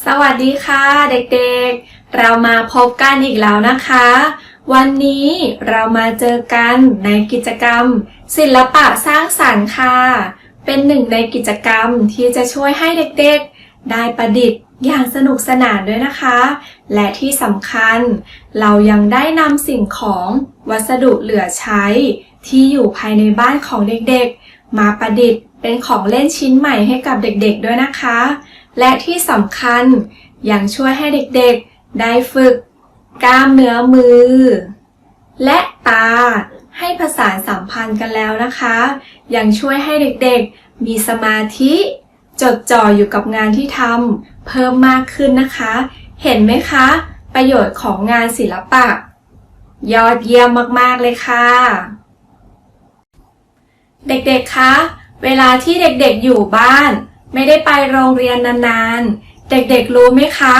สวัสดีค่ะเด็กๆ เรามาพบกันอีกแล้วนะคะ วันนี้เรามาเจอกันในกิจกรรม ศิลปะสร้างสรรค์ค่ะ เป็นหนึ่งในกิจกรรมที่จะช่วยให้เด็กๆ ได้ประดิษฐ์อย่างสนุกสนานด้วยนะคะ และที่สำคัญ เรายังได้นำสิ่งของวัสดุเหลือใช้ ที่อยู่ภายในบ้านของเด็กๆ มาประดิษฐ์เป็นของเล่นชิ้นใหม่ให้กับเด็กๆ ด้วยนะคะ และที่สำคัญยังช่วยให้เด็กๆ ได้ฝึก กล้ามเนื้อมือ และตาให้ผสานสัมพันธ์กันแล้วนะคะ ยังช่วยให้เด็กๆ มีสมาธิ จดจ่ออยู่กับงานที่ทำเพิ่มมากขึ้นนะคะ เห็นไหมคะ ประโยชน์ของงานศิลปะ ยอดเยี่ยมมากๆเลยค่ะ เด็กๆคะเวลาที่เด็กๆอยู่บ้าน ไม่ได้ไปโรงเรียนนานๆ เด็กๆรู้ไหมคะ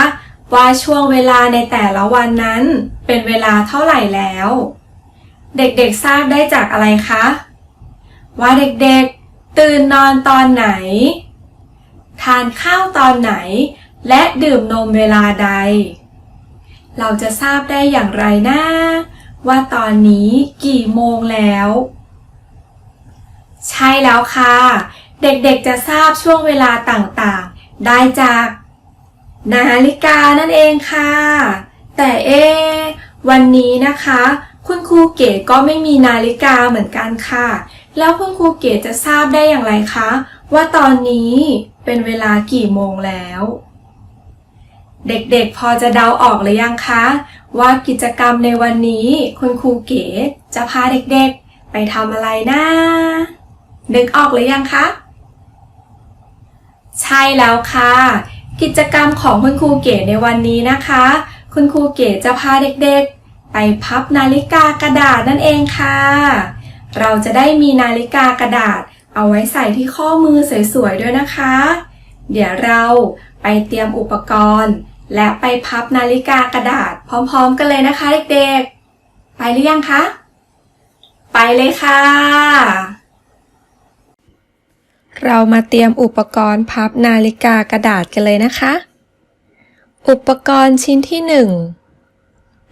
ว่าช่วงเวลาในแต่ละวันนั้น เป็นเวลาเท่าไหร่แล้ว เด็กๆทราบได้จากอะไรคะ ว่าเด็กๆ ตื่นนอนตอนไหน ทานข้าวตอนไหน และดื่มนมเวลาใด เราจะทราบได้อย่างไรนะว่าตอนนี้กี่โมงแล้ว ใช่แล้วค่ะ เด็กๆจะทราบช่วงเวลาต่างๆ ได้จากนาฬิกานั่นเองค่ะ แต่เอ วันนี้นะคะ คุณครูเก๋ก็ไม่มีนาฬิกาเหมือนกันค่ะ แล้วคุณครูเก๋จะทราบได้อย่างไรคะ ว่าตอนนี้เป็นเวลากี่โมงแล้ว เด็กๆพอจะเดาออกหรือยังคะ ว่ากิจกรรมในวันนี้คุณครูเก๋จะพาเด็กๆ ไปทำอะไรนะนึกออกหรือยังคะ ใช่แล้วค่ะ กิจกรรมของคุณครูเก๋ในวันนี้นะคะ คุณครูเก๋จะพาเด็กๆ ไปพับนาฬิกากระดาษนั่นเองค่ะ เราจะได้มีนาฬิกากระดาษ เอาไว้ใส่ที่ข้อมือสวยๆด้วยนะคะ เดี๋ยวเราไปเตรียมอุปกรณ์ และไปพับนาฬิกากระดาษ พร้อมๆ กันเลยนะคะเด็กๆ ไปหรือยังคะ ไปเลยค่ะ เรามาเตรียมอุปกรณ์พับนาฬิกากระดาษกันเลยนะคะ อุปกรณ์ชิ้นที่หนึ่ง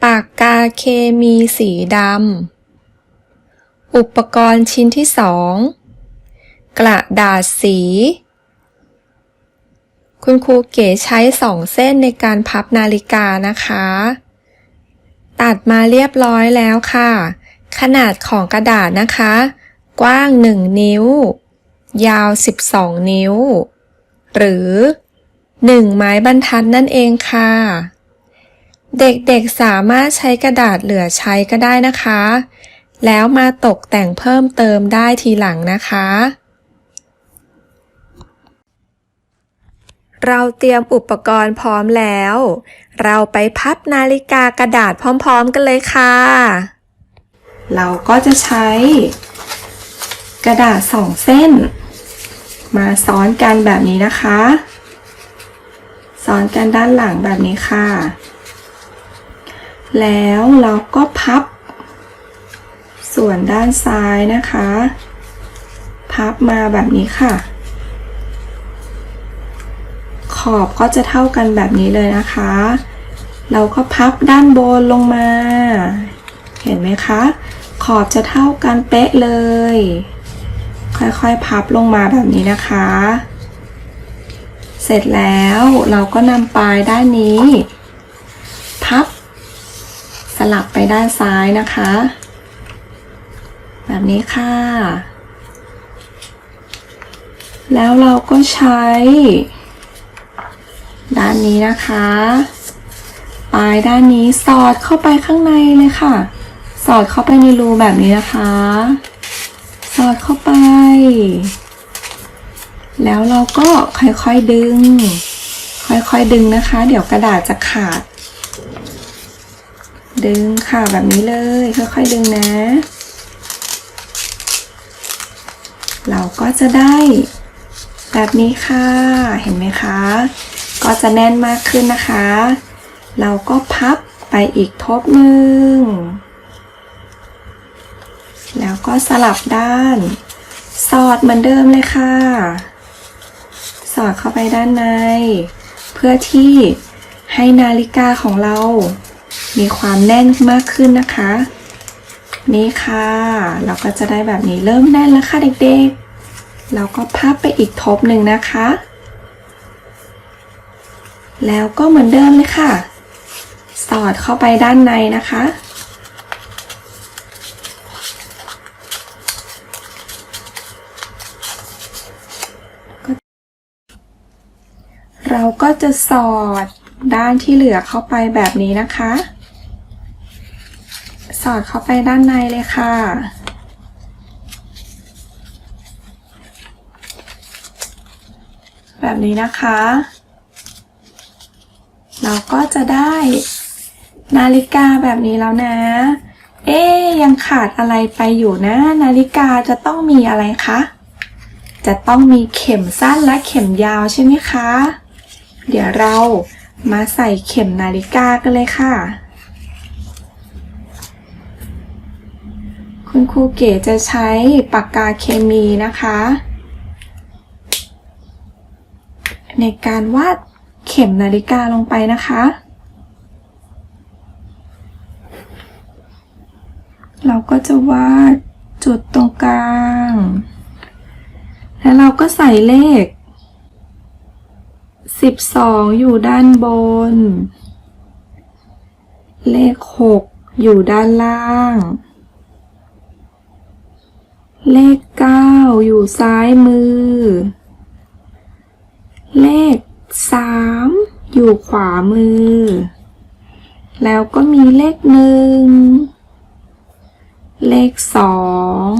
ปากกาเคมีสีดำ อุปกรณ์ชิ้นที่สองกระดาษสี คุณครูเก๋ใช้สองเส้นในการพับนาฬิกานะคะ ตัดมาเรียบร้อยแล้วค่ะ ขนาดของกระดาษนะคะ กว้าง 1 นิ้ว ยาว 12 นิ้ว หรือ 1 ไม้บรรทัดนั่นเองค่ะ เด็กๆสามารถใช้กระดาษเหลือใช้ก็ได้นะคะ แล้วมาตกแต่งเพิ่มเติมได้ทีหลังนะคะ เราเตรียมอุปกรณ์พร้อมแล้ว เราไปพับนาฬิกากระดาษพร้อมๆกันเลยค่ะ เราก็จะใช้กระดาษสองเส้น มาซ้อนกันแบบนี้นะคะ ซ้อนกันด้านหลังแบบนี้ค่ะ แล้วเราก็พับ ส่วนด้านซ้ายนะคะ พับมาแบบนี้ค่ะ ขอบก็จะเท่ากันแบบนี้เลยนะคะ เราก็พับด้านบนลงมา เห็นไหมคะ ขอบจะเท่ากันเป๊ะเลย ค่อยๆ พับลงมาแบบนี้นะคะ เสร็จแล้วเราก็นำปลายด้านนี้ พับ สลับไปด้านซ้ายนะคะ แบบนี้ค่ะ แล้วเราก็ใช้ ด้านนี้นะคะ ปลายด้านนี้สอดเข้าไปข้างในเลยค่ะ สอดเข้าไปในรูแบบนี้นะคะ สอดเข้าไป แล้วเราก็ค่อยๆดึง ค่อยๆดึงนะคะ เดี๋ยวกระดาษจะขาด ดึงค่ะแบบนี้เลย ค่อยๆดึงนะ เราก็จะได้ แบบนี้ค่ะ เห็นไหมคะ ก็จะแน่นมากขึ้นนะคะ เราก็พับไปอีกทบหนึ่ง ก็สลับด้าน สอดเหมือนเดิมเลยค่ะ สอดเข้าไปด้านใน เพื่อที่ให้นาฬิกาของเรา มีความแน่นมากขึ้นนะคะ นี่ค่ะ เราก็จะได้แบบนี้เริ่มแน่นแล้วค่ะเด็กๆ เราก็พับไปอีกทบหนึ่งนะคะ แล้วก็เหมือนเดิมเลยค่ะ สอดเข้าไปด้านในนะคะ เราก็จะสอดด้านที่เหลือเข้าไปแบบนี้นะคะ สอดเข้าไปด้านในเลยค่ะ แบบนี้นะคะ เราก็จะได้นาฬิกาแบบนี้แล้วนะ เอ๊ยยังขาดอะไรไปอยู่นะ นาฬิกาจะต้องมีอะไรคะ จะต้องมีเข็มสั้นและเข็มยาวใช่ไหมคะ เดี๋ยวเรามาใส่เข็มนาฬิกากันเลยค่ะ คุณครูเก๋จะใช้ปากกาเคมีนะคะ ในการวาดเข็มนาฬิกาลงไปนะคะ เราก็จะวาดจุดตรงกลาง แล้วเราก็ใส่เลข 12องอยู่ด้านบน เลข6อยู่ด้านล่าง เลข9อยู่ซ้ายมือ เลข3อยู่ขวามือ แล้วก็มีเลขหนึ่ง เลขสอง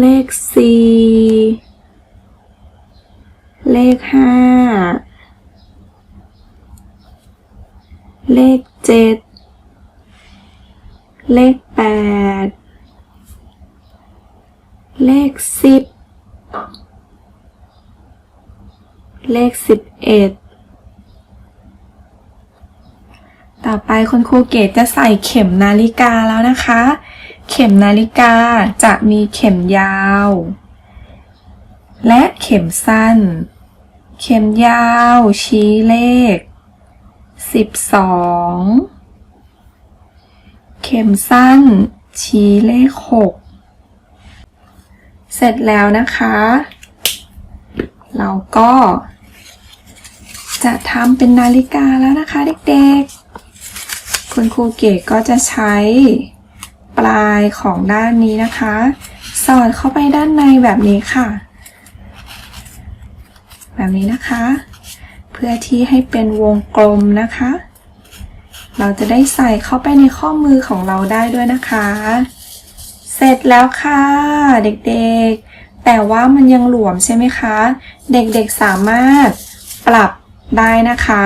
เลขสี่ เลขห้า เลขเจ็ด เลขแปด เลขสิบ เลขสิบเอ็ด ต่อไปคุณครูเกตจะใส่เข็มนาฬิกาแล้วนะคะ เข็มนาฬิกาจะมีเข็มยาว และเข็มสั้น ข็มยาว ชี้เลข 12 เข็มสั้น ชี้เลข 6 เสร็จแล้วนะคะ เราก็ จะทำเป็นนาฬิกาแล้วนะคะเด็กๆ คุณครูเก๋ก็จะใช้ปลายของด้านนี้นะคะ สอดเข้าไปด้านในแบบนี้ค่ะ แบบนี้นะคะ เพื่อที่ให้เป็นวงกลมนะคะ เราจะได้ใส่เข้าไปในข้อมือของเราได้ด้วยนะคะ เสร็จแล้วค่ะ เด็กๆ แต่ว่ามันยังหลวมใช่ไหมคะ เด็กๆสามารถปรับได้นะคะ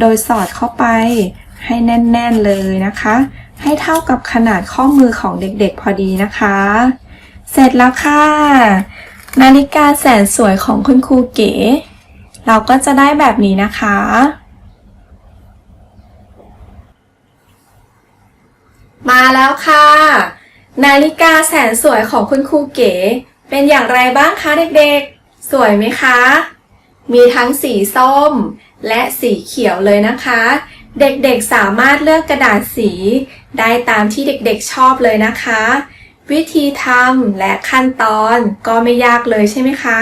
โดยสอดเข้าไปให้แน่น ๆเลยนะคะ ให้เท่ากับขนาดข้อมือของเด็กๆพอดีนะคะ เสร็จแล้วค่ะ นาฬิกาแสนสวยของคุณครูเก๋ เราก็จะได้แบบนี้นะคะ มาแล้วค่ะ นาฬิกาแสนสวยของคุณครูเก๋ เป็นอย่างไรบ้างคะเด็กๆ สวยไหมคะ มีทั้งสีส้มและสีเขียวเลยนะคะ เด็กๆสามารถเลือกกระดาษสี ได้ตามที่เด็กๆชอบเลยนะคะ วิธีทำและขั้นตอนก็ไม่ยากเลยใช่ไหมคะ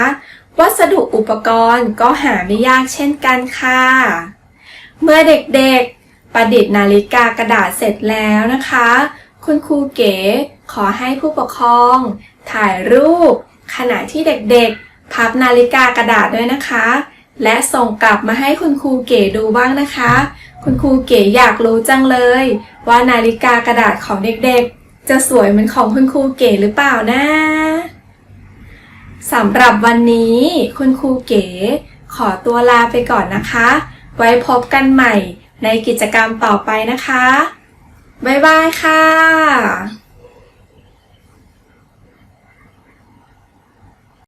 วัสดุอุปกรณ์ก็หาไม่ยากเช่นกันค่ะ เมื่อเด็กๆ ประดิษฐ์นาฬิกากระดาษเสร็จแล้วนะคะ คุณครูเก๋ขอให้ผู้ปกครอง ถ่ายรูป ขณะที่เด็กๆ พับนาฬิกากระดาษด้วยนะคะ และส่งกลับมาให้คุณครูเก๋ดูบ้างนะคะ คุณครูเก๋อยากรู้จังเลย ว่านาฬิกากระดาษของเด็กๆ จะสวยเหมือนของคุณครูเก๋หรือเปล่านะสำหรับวันนี้คุณครูเก๋ ขอตัวลาไปก่อนนะคะ ไว้พบกันใหม่ในกิจกรรมต่อไปนะคะ บ๊ายบายค่ะ